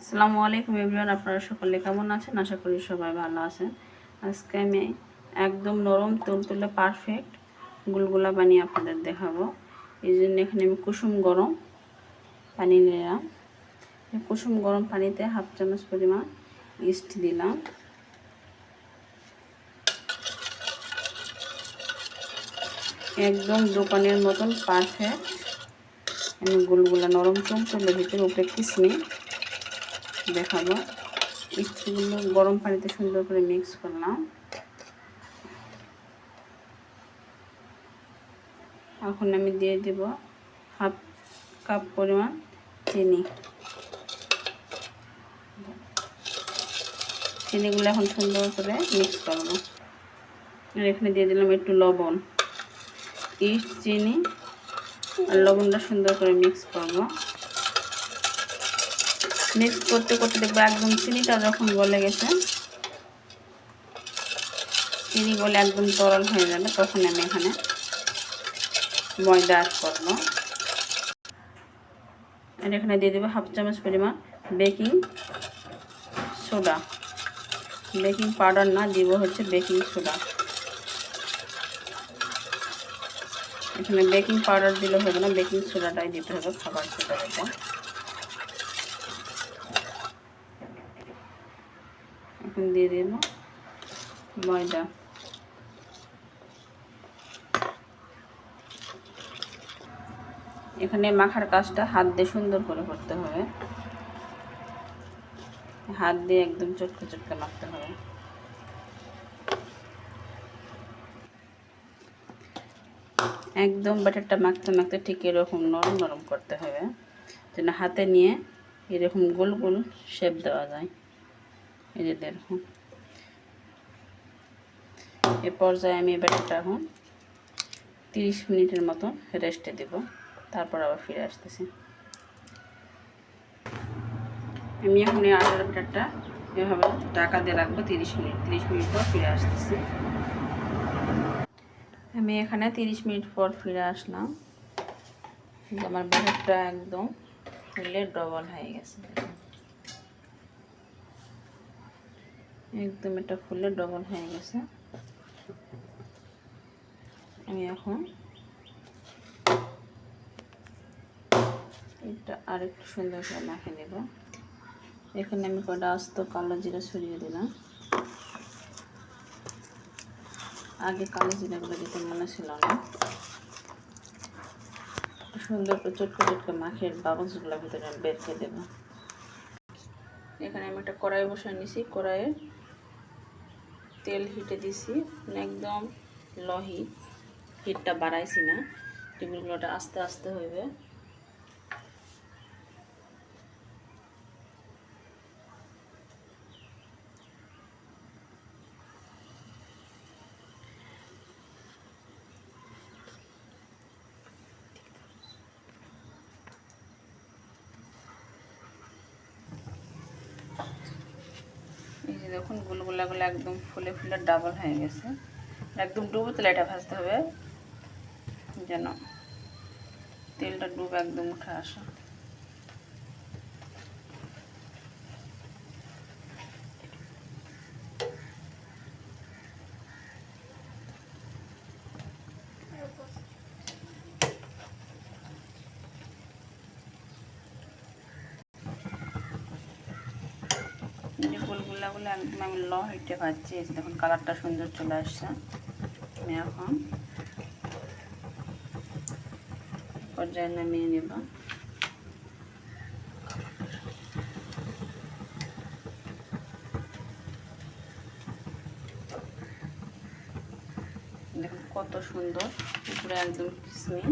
আসসালামু আলাইকুম এভরিওয়ান, আপনারা সকলে কেমন আছেন? আশা করি সবাই ভালো আছেন। আজকে আমি একদম নরম, তুলতুলে পারফেক্ট গুলগুলা বানিয়ে আপনাদের দেখাবো। এই জন্য এখানে আমি কুসুম গরম পানি নিলাম। কুসুম গরম পানিতে হাফ চামচ পরিমাণ ইস্ট দিলাম। একদম দোকানের মতন পারফেক্ট আমি গুলগুলা নরম, তুলতুলে ভিতরে উপরে কিসমিস। দেখাবো। ইস্টগুলো গরম পানিতে সুন্দর করে মিক্স করলাম। এখন আমি দিয়ে দেব হাফ কাপ পরিমাণ চিনি। চিনিগুলো এখন সুন্দর করে মিক্স করব। আর এখানে দিয়ে দিলাম একটু লবণ। ইস্ট চিনি আর লবণটা সুন্দর করে মিক্স করব। মিক্স করতে করতে দেখব একদম চিনিটা যখন গলে গেছে, চিনি গলে একদম তরল হয়ে যাবে, তখন আমি এখানে ময়দা অ্যাড করব। আর এখানে দিয়ে দেবো হাফ চামচ পরিমাণ বেকিং সোডা বেকিং পাউডার না, দিব হচ্ছে বেকিং সোডা এখানে বেকিং পাউডার দিলে হবে না বেকিং সোডাটাই দিতে হবে, খাবার সোডা এখন দিয়ে দেব ময়দা। এখানে মাখার কাজটা হাত দিয়ে সুন্দর করে করতে হবে। হাত দিয়ে একদম চটকে চটকে মাখতে হবে। একদম ব্যাটারটা মাখতে মাখতে ঠিক এরকম নরম নরম করতে হবে। যেন হাতে নিয়ে এরকম গোল গোল শেপ দেওয়া যায়। এই যে দেখুন এ পর্যায়ে আমি ব্যাটারটা এখন তিরিশ মিনিটের মতো রেস্টে দেব। তারপর আবার ফিরে আসতেছি। আমি এখন এই আটার ব্যাটারটা এভাবে টাকা দিয়ে রাখব তিরিশ মিনিট তিরিশ মিনিট পর ফিরে আসতেছি। আমি এখানে তিরিশ মিনিট পর ফিরে আসলাম। আমার ব্যাটারটা একদম ফুলে ডবল হয়ে গেছে। একদম এটা ফুলে ডবল হয়ে গেছে। আমি এখন এটা আরেকটু সুন্দর করে মাখে নেব। এখানে আমি কটা আস্ত কালো জিরা ছড়িয়ে দিলাম। আগে কালো জিরাগুলো দিতে মনে ছিল না। সুন্দর করে চটকে চটকে মাখের বাবলসগুলো ভিতরে বের করে দেবো। এখানে আমি একটা কড়াই বসে নিছি। কড়াইয়ে তেল হিটে দিছি মানে একদম লহি হিট হিটটা বাড়াইছি না। টেবিলগুলোটা আস্তে আস্তে হইবে। দেখুন, গুলগুলাগুলো একদম ফুলে ফুলে ডাবল হয়ে গেছে। একদম ডুবো তেলে এটা ভাজতে হবে, যেন তেলটা ডুব একদম উঠে আসে যে ফুলগুলাগুলো একদম আমি ল এই যে দেখুন কালারটা সুন্দর চলে আসছে। আমি এখন পর্যায়ে নামিয়ে নেব। দেখুন কত সুন্দর উপরে একদম কিসমি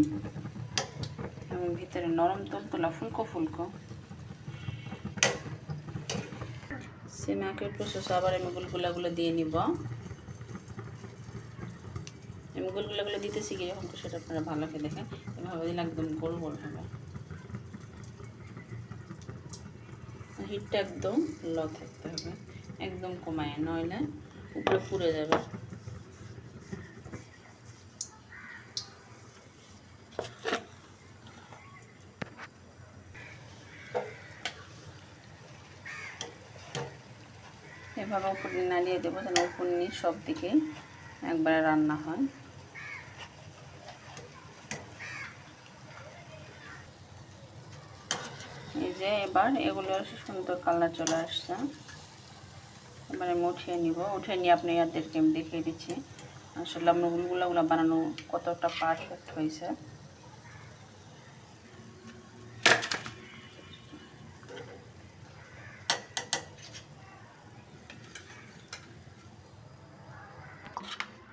এবং ভিতরে নরম তোলা, ফুলকো ফুলকো। সেম একই প্রসেস আবার আমি গুলগুলাগুলো দিয়ে নিব। আমি গুলগুলাগুলো দিতে শিখে যখন তো সেটা আপনারা ভালো করে দেখেন। এভাবে দিলে একদম গোল গোল হবে। হিটটা একদম ল থাকতে হবে, একদম কমায়, নইলে উপরে পুড়ে যাবে। এভাবে উপর নাড়িয়ে দেবো যেন উপর সব দিকে একবারে রান্না হয়। এই যে এবার এগুলো সুন্দর কালার চলে আসছে। এবারে আমি উঠিয়ে নিব। উঠিয়ে নিয়ে আপনি ইয়াদেরকে আমি দেখিয়ে দিচ্ছি। আসলে আপনার গুলগুলাগুলো বানানো কতটা পারফেক্ট হয়েছে।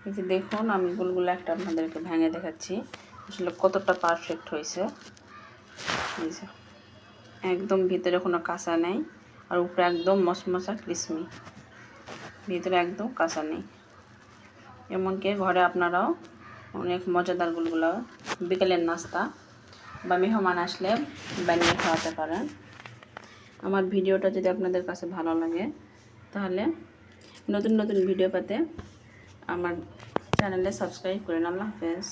এই যে দেখুন, আমি গুলগুলো একটা আপনাদেরকে ভেঙে দেখাচ্ছি। আসলে কতটা পারফেক্ট হয়েছে। একদম ভিতরে কোনো কাঁচা নেই আর উপরে একদম মশমশা ক্রিসমি ভিতরে একদম কাঁচা নেই। এমনকি ঘরে আপনারাও অনেক মজাদার গুলগুলো, বিকেলের নাস্তা বা মেহমান আসলে বানিয়ে খাওয়াতে পারেন। আমার ভিডিওটা যদি আপনাদের কাছে ভালো লাগে, তাহলে নতুন নতুন ভিডিও পেতে আমার চ্যানেলে সাবস্ক্রাইব করেন আল্লাহ হাফেজ।